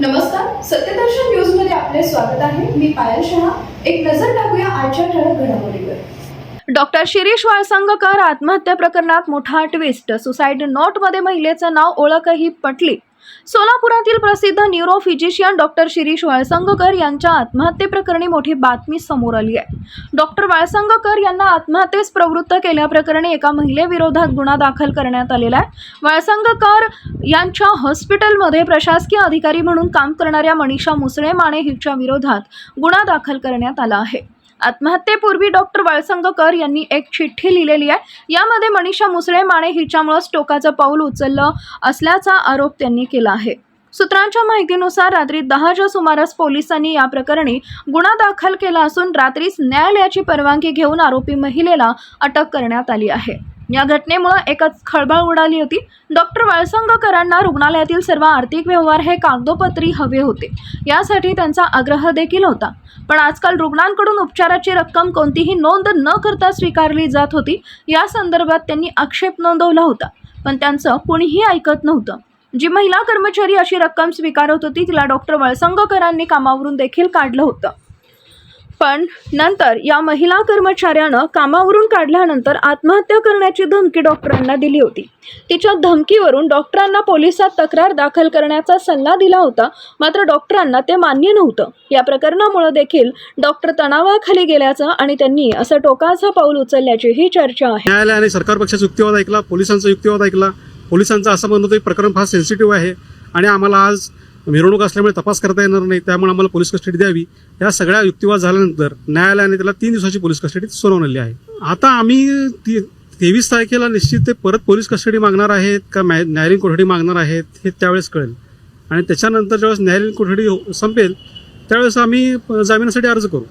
नमस्कार सत्यदर्शन न्यूजमध्ये आपले स्वागत आहे. मी पायल शहा. एक नजर टाकूया आजच्या ठळक घडामोडीवर. डॉक्टर शिरीष वाळसंगकर आत्महत्या प्रकरणात मोठा ट्विस्ट सुसाईड नोटमध्ये महिलेचं नाव ओळखही पटली. सोलापुरातील प्रसिद्ध neuro physician doctor Shirish Walsangkar यांच्या आत्महत्येप्रकरणी मोठी बातमी समोर आली आहे. डॉक्टर वाळसंगकर यांना आत्महत्येस प्रवृत्त केल्याप्रकरणी एका महिलेविरोधात गुन्हा दाखल करण्यात आलेला आहे. वाळसंगकर यांच्या हॉस्पिटलमध्ये प्रशासकीय अधिकारी म्हणून काम करणाऱ्या मनीषा मुसळे माने हिच्या विरोधात गुन्हा दाखल करण्यात आला आहे. आत्महत्येपूर्वी डॉक्टर बाळसंगकर यांनी एक चिठ्ठी लिहिलेली आहे. यामध्ये मनीषा मुसळे माने हिच्यामुळंच टोकाचं पाऊल उचललं असल्याचा आरोप त्यांनी केला आहे. सूत्रांच्या माहितीनुसार रात्री दहाच्या सुमारास पोलिसांनी या प्रकरणी गुन्हा दाखल केला असून रात्रीच न्यायालयाची परवानगी घेऊन आरोपी महिलेला अटक करण्यात आली आहे. या घटनेमुळे एकच खळबळ उडाली होती. डॉक्टर वाळसंगकरांना रुग्णालयातील सर्व आर्थिक व्यवहार हे कागदोपत्री हवे होते. यासाठी त्यांचा आग्रह देखील होता. पण आजकाल रुग्णांकडून उपचाराची रक्कम कोणतीही नोंद न करता स्वीकारली जात होती. या संदर्भात त्यांनी आक्षेप नोंदवला होता. पण त्यांचं कोणीही ऐकत नव्हतं. जी महिला कर्मचारी अशी रक्कम स्वीकारत होती तिला डॉक्टर वळसंगकरांनी कामावरून देखील काढलं होतं. पण नंतर या महिला कर्मचाऱ्यानं कामावरून काढल्यानंतर आत्महत्या करण्याची धमकी डॉक्टरांना दिली होती. तिच्या धमकीवरून डॉक्टरांना पोलिसात तक्रार दाखल करण्याचा सल्ला दिला होता मात्र डॉक्टरांना ते मान्य नव्हतं. या प्रकरणामुळे देखील डॉक्टर तणावाखाली गेल्याचं आणि त्यांनी असं टोकाचं पाऊल उचलल्याचीही चर्चा आहे. न्यायालयाने सरकार पक्षाचा युक्तिवाद ऐकला पोलिसांचा युक्तिवाद ऐकला. पोलिसांचं असं म्हणणं होतं प्रकरण फार सेन्सिटिव्ह आहे आणि आम्हाला आज मिरवणूक असल्यामुळे तपास करता येणार नाही त्यामुळे आम्हाला पोलीस कस्टडी द्यावी. या सगळ्या युक्तिवाद झाल्यानंतर न्यायालयाने त्याला तीन दिवसाची पोलीस कस्टडी सुनावलेली आहे. आता आम्ही ती तेवीस तारखेला निश्चित ते परत पोलीस कस्टडी मागणार आहेत का न्याय- न्यायालयीन कोठडी मागणार आहेत हे त्यावेळेस कळेल. आणि त्याच्यानंतर ज्यावेळेस न्यायालयीन कोठडी हो- संपेल त्यावेळेस आम्ही जामिनासाठी अर्ज करू.